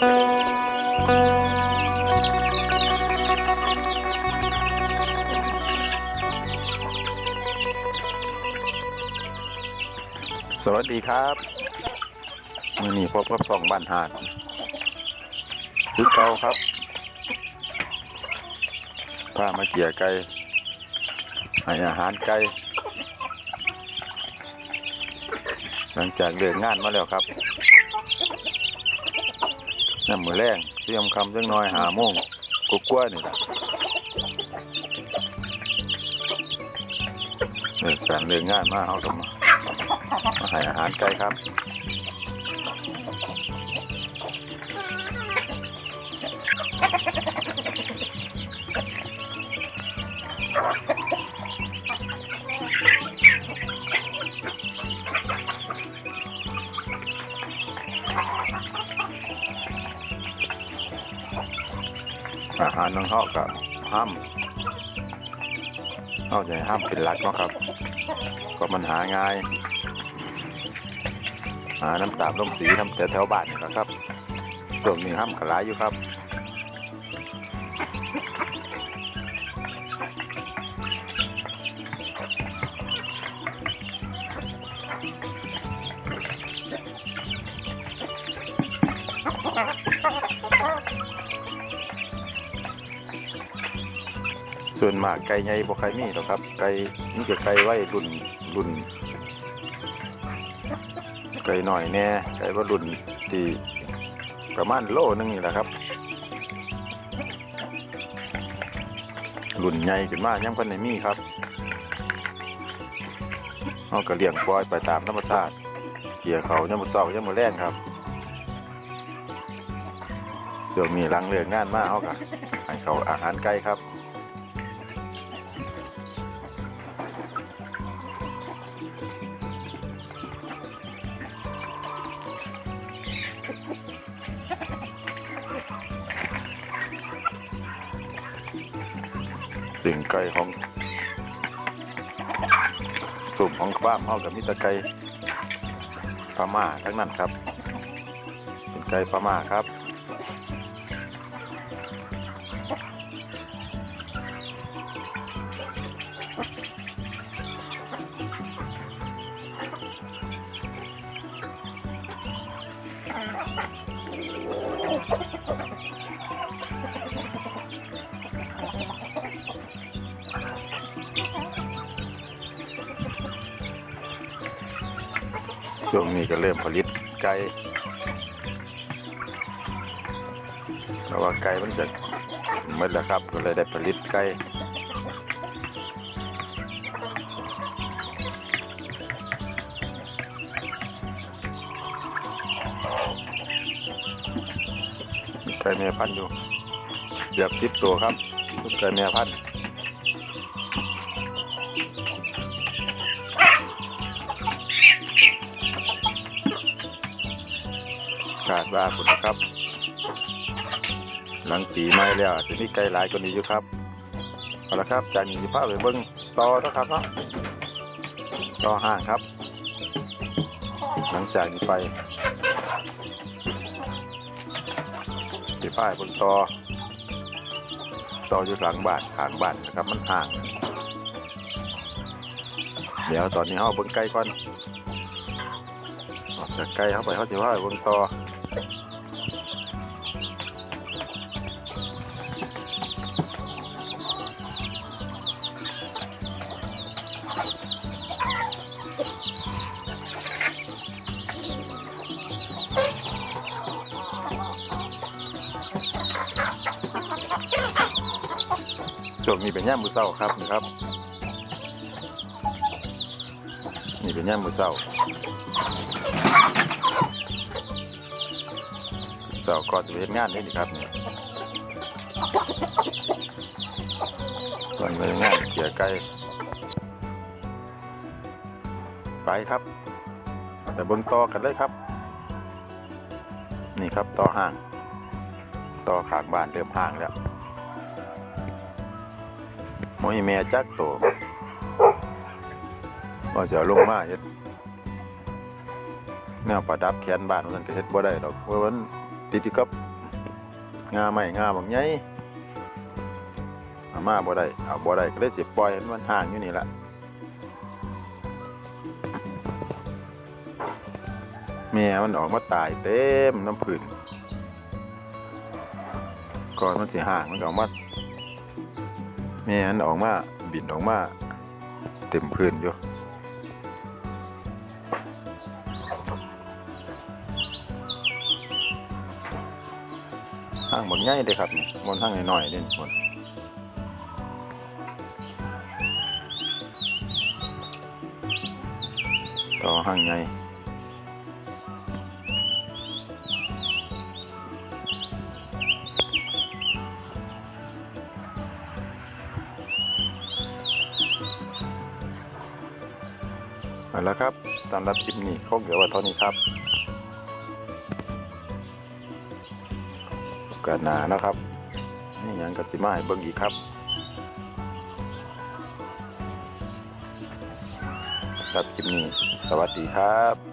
สวัสดีครับมือนี้พบกับสองบ้านหาดคือเก่าครับพามาเกี่ยไก่ให้อาหารไก่หลังจากเดินงานมาแล้วครับ น้ำมือแรงเตรียมคำจังน้อยหาโมงกุ๊กกล้วยนี่แหละเดินการเดินงานมาเขาต้องมามาให้อาหารไก่ครับ อาหารน้องเขากับห้ามเขาจะให้ห้ามเป็นหลักเนาะครับ ก็มันหาง่ายหาน้ำตาลลมสีทำแต่แถวบ้านนะครับช่วงนี้ห้ามขลายอยู่ครับ ส่วนมากไก่ใหญ่บ่ใครมีหรอกครับ ไก่นี่จะไก่ไว้รุ่นรุ่น ไก่หน่อยแน่ไก่ว่ารุ่นที่ประมาณโลนึงนี่แหละครับรุ่นใหญ่ขึ้นมายังคนไหนมีครับเขาก็เลี้ยงปล่อยไปตามธรรมชาติเกี่ยเขายังมือเศร้ายังมือแรงครับเดี๋ยวมีรังเรืองงานมากเขาก็ให้เขาอาหารไก่ครับ สิ่งไก่ของสุ่มของฟ้ามเขากับมิตรไก่พม่าทั้งนั้นครับ เป็นไก่พม่าครับ ช่วงนี้ก็เริ่มผลิตไก่เพราะว่าไก่มันจะหมดแล้วครับก็เลยได้ผลิตไก่ไก่แม่พันธุ์อยู่เกือบสิบตัวครับไก่แม่พันธุ์ คาดว่าคุณนะครับ หลังปีใหม่แล้วจะมีไกลหลายกว่านี้อยู่ครับเอาละครับจากนี้จะพาไปเบิ้งต่อนะครับเนาะต่อห้างครับ หลังจากนี้ไปจะพาไปเบิ้งต่อต่ออยู่หลังบ้านข้างบ้านนะครับมันห่าง เดี๋ยวตอนนี้เขาเบิ้งไกลก่อนออกจากไกลเข้าไปเขาจะพาไปเบิ้งต่อ ช่วงนี้เป็นย่ามมือเศร้าครับนี่ครับ นี่เป็นย่ามมือเศร้าเศร้าก่อนจะไปเห็นงานนี่นี่ครับนี่ก่อนไปงานเกี่ยไก่ไปครับแต่บิ้งต่อกันเลยครับ นี่ครับต่อห่าง ต่อขางบ้านเริ่มห่างแล้ว ยแม่จักโตว่าจะลงมาเฮ็ดแนวประดับแขนบ้านมันก็เฮ็ดบ่ได้ดอกเพราะว่ามันติดกับงาไม่งาบางไงมาบ่ได้เอาบ่ได้ก็เลยสิปล่อยให้มันห่างอยู่นี่ละแม่มันออกมาตายเต็มน้ำผื่นก่อนมันสิห่างมันก็ออกมา ม่มันออกมา บินออกมา เต็มพื้นอยู่ห้างบนง่ายเลยครับบนห้างน้อยๆนี่บนต่อห้างใหญ่ เอาละครับสำหรับคลิปนี้ก็เดี๋ยวว่าเท่านี้ครับโอกาสหนานะครับ นี่ยังกับสิมาให้เบิ่งอีกครับครับคลิปนี้ สวัสดีครับ